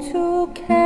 송축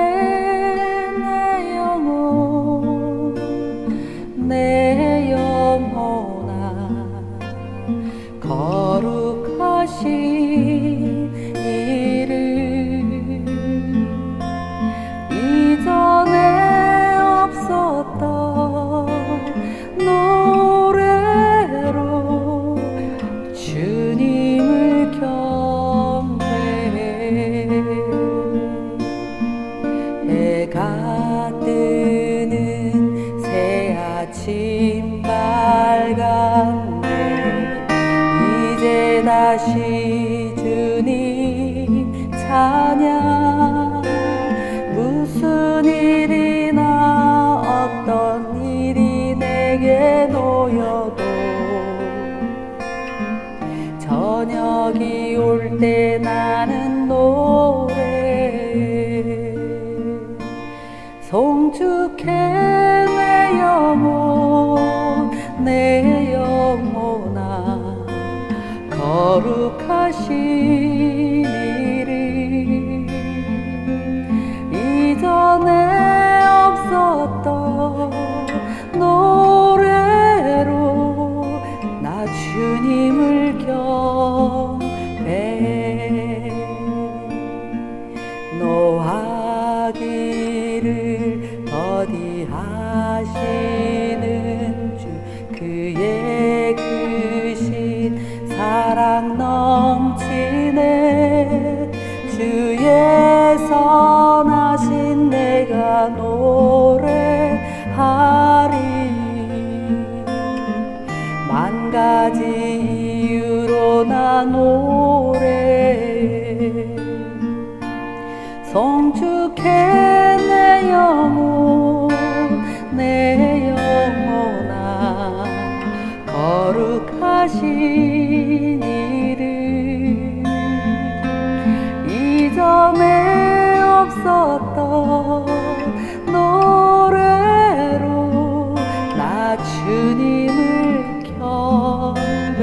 다시 주님 찬양. 무슨 일이나 어떤 일이 내게 놓여도 저녁이 올 때 나는 노래 송축해 내 영혼 내 거룩 하신 이름 이전에 없었던 노래로 나 주님을 경배 노하기를 더디하시는 주 그의 이전에 없었던 노래로 나 주님을 경배해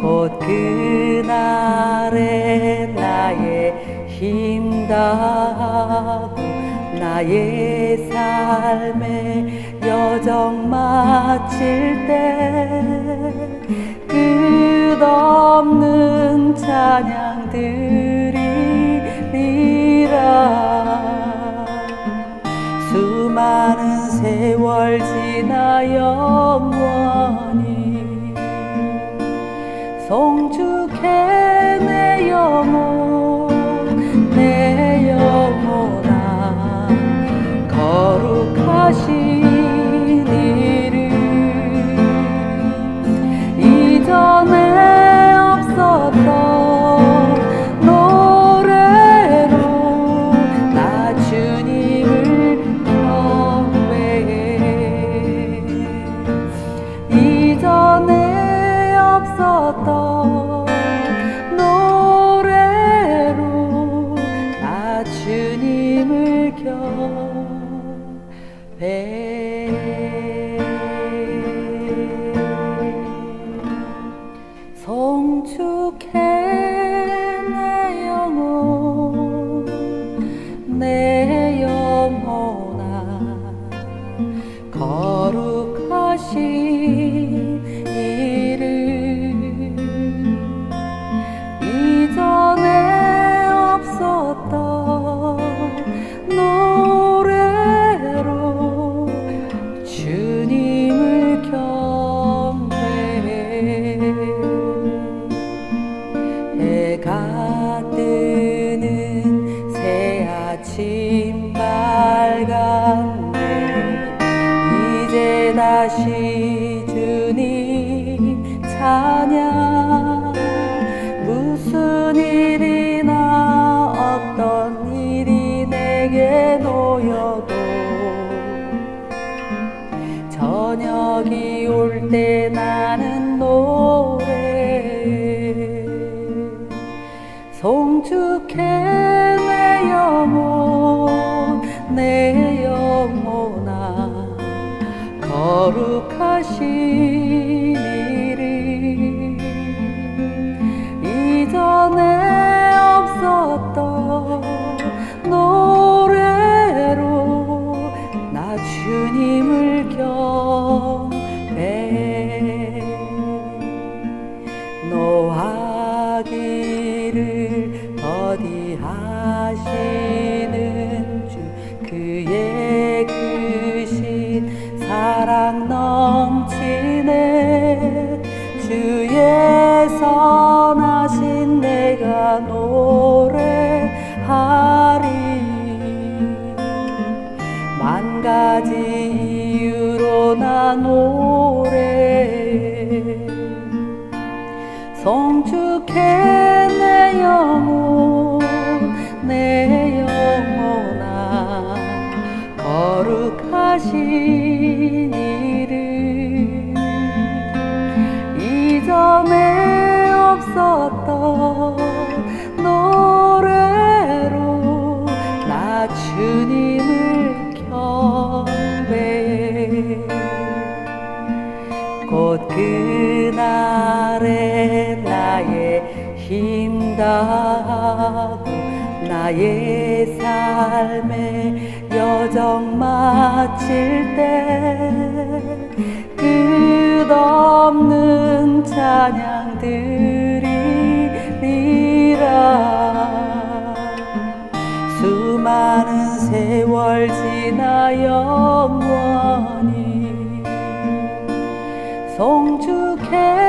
곧 그날에 나의 힘 다하고 나의 삶의 여정 마칠 때 끝없는 찬양 드리리라. 수많은 세월 지나 영원히 송축해 경배 송축해 내 저녁이 올 때 나는 노래해 송축해 내 영혼 내 영혼아 거룩하신 이름 이전에 없었던 노래로 나 주님을 겨 가지 이유로 나눠 하고 나의 삶의 여정 마칠 때 끝없는 찬양 들이리라 수많은 세월 지나 영원히 송축해